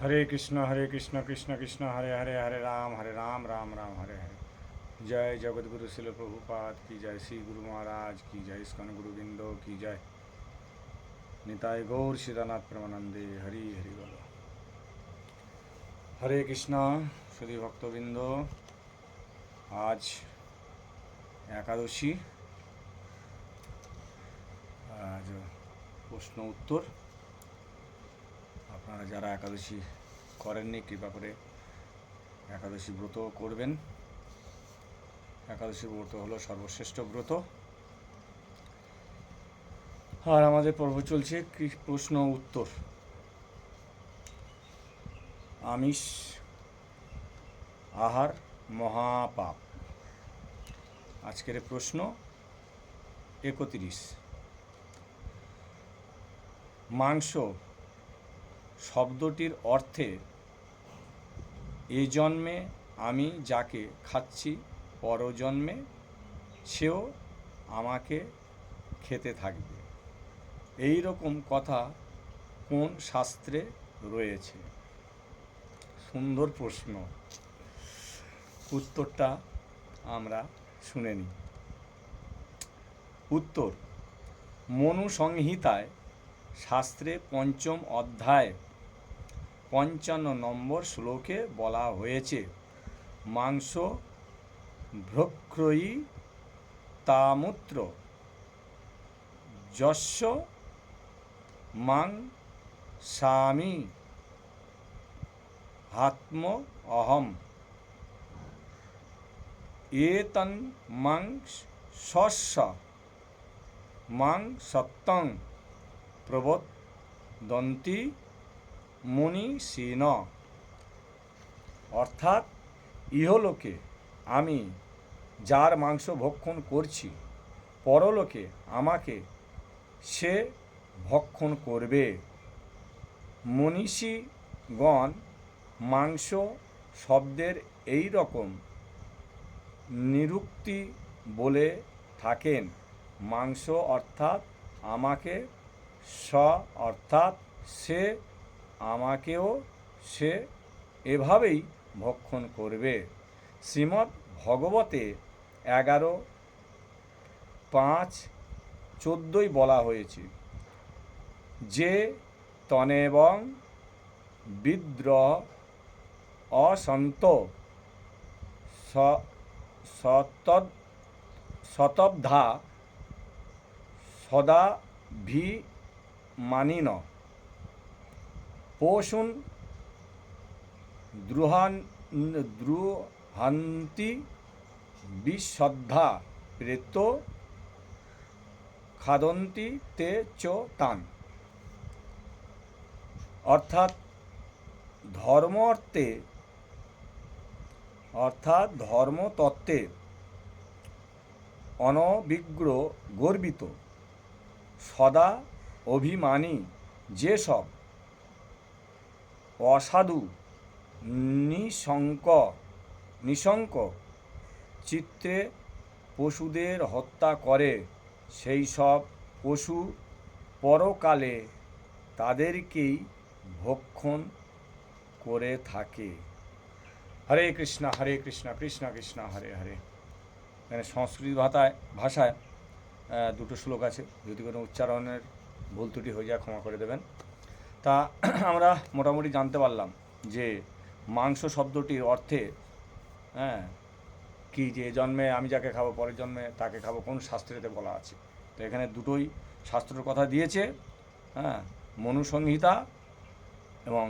হরে কৃষ্ণ হরে কৃষ্ণ কৃষ্ণ কৃষ্ণ হরে হরে হরে রাম হরে রাম রাম রাম হরে হরে জয় জগৎগুরু শিল প্রভুপাদ কি জয় শ্রী গুরু মহারাজ কি জয় ইস্কন গুরুবৃন্দ কি জয় নিতাই গৌর সীতানাথ প্রেমানন্দে হরি হরি বল হরে কৃষ্ণ সুধী ভক্তবৃন্দ আজ একাদশী আজ প্রশ্ন উত্তর আপনারা যারা একাদশী করেননি, কৃপা করে একাদশী ব্রত করবেন। একাদশী ব্রত হলো সর্বশ্রেষ্ঠ ব্রত। আর আমাদের পর্ব চলছে প্রশ্ন উত্তর। আমিষ, আহার, মহাপাপ। আজকের প্রশ্ন একত্রিশ। মাংস শব্দটির অর্থে, এ জন্মে আমি যাকে খাচ্ছি, পরজন্মে সেও আমাকে খেতে থাকবে। এই রকম কথা কোন শাস্ত্রে রয়েছে? সুন্দর প্রশ্ন। উত্তরটা আমরা শুনে নিই। উত্তর, মনুসংহিতায় শাস্ত্রে পঞ্চম অধ্যায় পঞ্চান্ন নম্বর শ্লোকে বলা হয়েছে, মাংস ভ্রক্রয়ী তামূত্র যস্য মাং স্বামী আত্ম অহম। এতন মাং শস্য মাং সত্যং প্রবোদন্তি মুনি সিন অর্থাৎ ইহলোকে আমি যার মাংস ভক্ষণ করছি, পরলোকে আমাকে সে ভক্ষণ করবে। মনীষীগণ মাংস শব্দের এই রকম নিরুক্তি বলে থাকেন। মাংস অর্থাৎ আমাকে, স অর্থাৎ সে আমাকেও সে এভাবেই ভক্ষণ করবে। শ্রীমদ্ ভগবতে এগারো পাঁচ চোদ্দোই বলা হয়েছে, যে তনেবং বিদ্রোহ অসন্ত শতব্ধা সদা ভি মানিন পশুন দ্রুহান, দ্রুহান্তি বিশ্রদ্ধা প্রেত খাদন্তি তে চ তান। অর্থাৎ ধর্ম অর্থে, অর্থাৎ ধর্মতত্ত্বে অনবিগ্র গর্বিত, সদা অভিমানী যেসব অসাধু, নিশঙ্ক নিশঙ্ক। চিত্তে পশুদের হত্যা করে, সেই সব পশু পরকালে তাদেরকেই ভক্ষণ করে থাকে। হরে কৃষ্ণ হরে কৃষ্ণ কৃষ্ণ কৃষ্ণ, হরে হরে। এখানে সংস্কৃত ভাষায় ভাষায় দুটো শ্লোক আছে। যদি কোনো উচ্চারণের ভুল ত্রুটি হয়ে যায়, ক্ষমা করে দেবেন। তা আমরা মোটামুটি জানতে পারলাম যে মাংস শব্দটির অর্থে হ্যাঁ কি যে জন্মে আমি যাকে খাব, পরের জন্মে তাকে খাব, কোন শাস্ত্রেতে বলা আছে। তো এখানে দুটোই শাস্ত্রের কথা দিয়েছে হ্যাঁ মনুসংহিতা এবং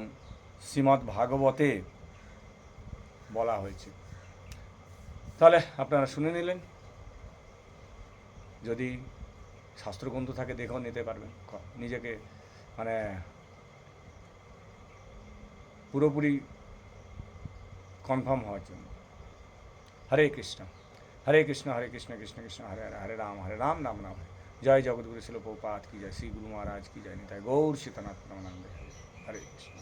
শ্রীমদ্ ভাগবতে বলা হয়েছে। তাহলে আপনারা শুনে নিলেন। যদি শাস্ত্রগ্রন্থ থাকে দেখেও নিতে পারবেন। নিজেকে মানে পুরোপুরি কনফার্ম হওয়ার জন্য হরে কৃষ্ণ হরে কৃষ্ণ হরে কৃষ্ণ কৃষ্ণ কৃষ্ণ হরে হরে হরে রাম হরে রাম রাম রাম হরে জয় জগৎগুরু শিল প্রপাত কি জয় শ্রী গুরু মহারাজ কি জয় নিতাই গৌর সীতানাথ প্রমানন্দে হরে কৃষ্ণ